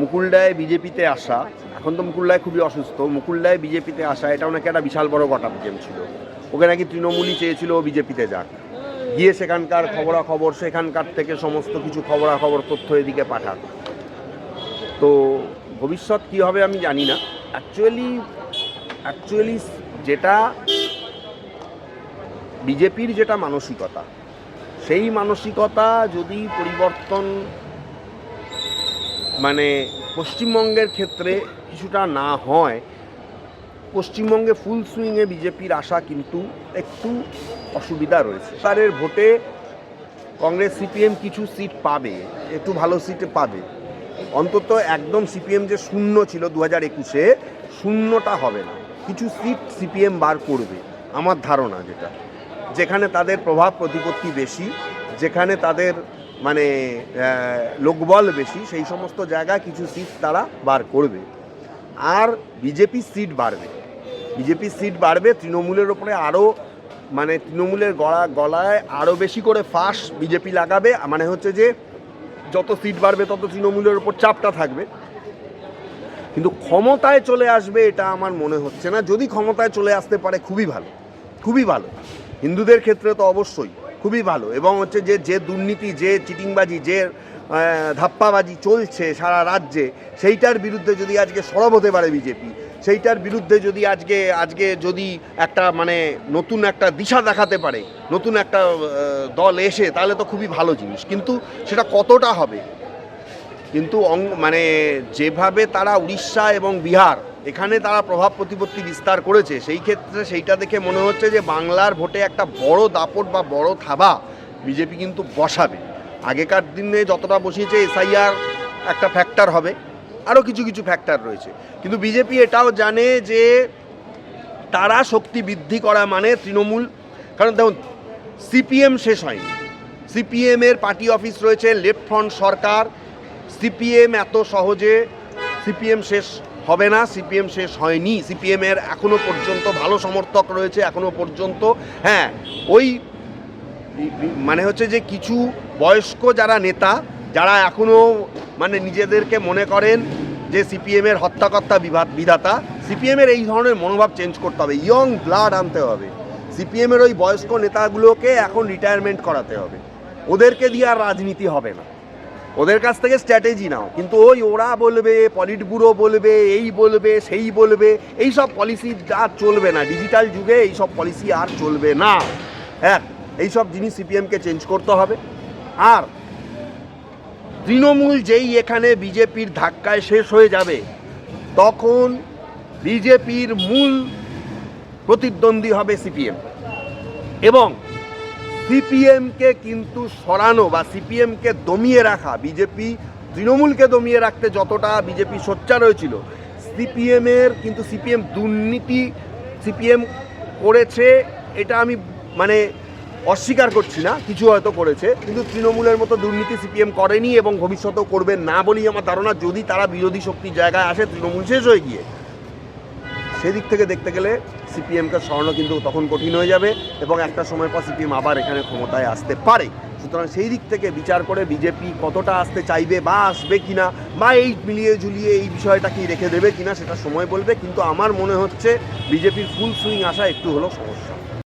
মুকুলদায় বিজেপিতে আসা, এখন তো মুকুলদায় খুবই অসুস্থ, মুকুলদায় বিজেপিতে আসা এটাও নাকি একটা বিশাল বড় গটাপ ছিল। ওকে নাকি তৃণমূলই চেয়েছিল ও বিজেপিতে যাক। গিয়ে সেখানকার খবরাখবর, সেখানকার থেকে সমস্ত কিছু খবরাখবর, তথ্য এদিকে পাঠাক। তো ভবিষ্যৎ কী হবে আমি জানি না। অ্যাকচুয়ালি অ্যাকচুয়ালি যেটা বিজেপির যেটা মানসিকতা, সেই মানসিকতা যদি পরিবর্তন মানে পশ্চিমবঙ্গের ক্ষেত্রে কিছুটা না হয়। পশ্চিমবঙ্গে ফুল সুইংয়ে বিজেপির আশা কিন্তু একটু অসুবিধা রয়েছে। তারের ভোটে কংগ্রেস, সিপিএম কিছু সিট পাবে, একটু ভালো সিট পাবে। অন্তত একদম সিপিএম যে শূন্য ছিল দু হাজার একুশে, শূন্যটা হবে না। কিছু সিট সিপিএম বার করবে, আমার ধারণা যেটা। যেখানে তাদের প্রভাব প্রতিপত্তি বেশি, যেখানে তাদের মানে লোকবল বেশি, সেই সমস্ত জায়গা কিছু সিট তারা বার করবে। আর বিজেপি সিট বাড়বে। বিজেপি সিট বাড়বে, তৃণমূলের ওপরে আরও মানে তৃণমূলের গলা গলায় আরও বেশি করে ফাঁস বিজেপি লাগাবে। মানে হচ্ছে যে, যত সিট বাড়বে, তত তৃণমূলের ওপর চাপটা থাকবে। কিন্তু ক্ষমতায় চলে আসবে এটা আমার মনে হচ্ছে না। যদি ক্ষমতায় চলে আসতে পারে, খুবই ভালো। খুবই ভালো। হিন্দুদের ক্ষেত্রে তো অবশ্যই। খুবই ভালো। এবং হচ্ছে যে যে দুর্নীতি, যে চিটিংবাজি, যে ধাপ্পাবাজি চলছে সারা রাজ্যে, সেইটার বিরুদ্ধে যদি আজকে সরব হতে পারে বিজেপি, সেইটার বিরুদ্ধে যদি আজকে আজকে যদি একটা মানে নতুন একটা দিশা দেখাতে পারে, নতুন একটা দল এসে, তাহলে তো খুবই ভালো জিনিস। কিন্তু সেটা কতটা হবে? কিন্তু মানে যেভাবে তারা উড়িষ্যা এবং বিহার এখানে তারা প্রভাব প্রতিপত্তি বিস্তার করেছে। সেই ক্ষেত্রে সেইটা দেখে মনে হচ্ছে যে বাংলার ভোটে একটা বড় দাপট বা বড় থাবা বিজেপি কিন্তু বসাবে। আগেকার দিনে যতটা বসিয়েছে এসআইআর একটা ফ্যাক্টর হবে আরও কিছু কিছু ফ্যাক্টর রয়েছে। কিন্তু বিজেপি এটাও জানে যে তারা শক্তি বৃদ্ধি করা মানে তৃণমূল। কারণ দেখুন, সিপিএম শেষ হয়নি। সিপিএমের পার্টি অফিস রয়েছে লেফট ফ্রন্ট সরকার। সিপিএম এত সহজে, সিপিএম শেষ হবে না, সিপিএম শেষ হয়নি। সিপিএমের এখনও পর্যন্ত ভালো সমর্থক রয়েছে, এখনও পর্যন্ত হ্যাঁ ওই মানে হচ্ছে যে কিছু বয়স্ক যারা নেতা, যারা এখনও মানে নিজেদেরকে মনে করেন যে সিপিএমের হত্যাকর্তা বিধাতা সিপিএমের এই ধরনের মনোভাব চেঞ্জ করতে হবে। ইয়ং ব্লাড আনতে হবে। সিপিএমের ওই বয়স্ক নেতাগুলোকে এখন রিটায়ারমেন্ট করাতে হবে। ওদেরকে দিয়ে আর রাজনীতি হবে না। ওদের কাছ থেকে স্ট্র্যাটেজি নাও। কিন্তু ওই ওরা বলবে পলিট ব্যুরো বলবে, এই বলবে, সেই বলবে এই সব পলিসি আর চলবে না। ডিজিটাল যুগে এই সব পলিসি আর চলবে না। হ্যাঁ এই সব জিনিস সিপিএমকে চেঞ্জ করতে হবে। আর তৃণমূল যেই এখানে বিজেপির ধাক্কায় শেষ হয়ে যাবে, তখন বিজেপির মূল প্রতিদ্বন্দ্বী হবে সিপিএম এবং সিপিএমকে কিন্তু সরানো বা সিপিএমকে দমিয়ে রাখা, বিজেপি তৃণমূলকে দমিয়ে রাখতে যতটা বিজেপি সোচ্চার হয়েছিল, সিপিএমের কিন্তু সিপিএম দুর্নীতি সিপিএম করেছে, এটা আমি মানে অস্বীকার করছি না, কিছু হয়তো করেছে, কিন্তু তৃণমূলের মতো দুর্নীতি সিপিএম করেনি এবং ভবিষ্যতেও করবে না বলেই আমার ধারণা। যদি তারা বিরোধী শক্তির জায়গায় আসে, তৃণমূল শেষ হয়ে গিয়ে। সেদিক থেকে দেখতে গেলে সিপিএমকে সরানো কিন্তু তখন কঠিন হয়ে যাবে এবং একটা সময় পর সিপিএম আবার এখানে ক্ষমতায় আসতে পারে। সুতরাং সেই দিক থেকে বিচার করে বিজেপি কতটা আসতে চাইবে বা আসবে কিনা বা এই মিলিয়ে ঝুলিয়ে এই বিষয়টা কি রেখে দেবে কিনা সেটা সময় বলবে, কিন্তু আমার মনে হচ্ছে বিজেপির ফুল সুইং আসা একটু হলো সমস্যা।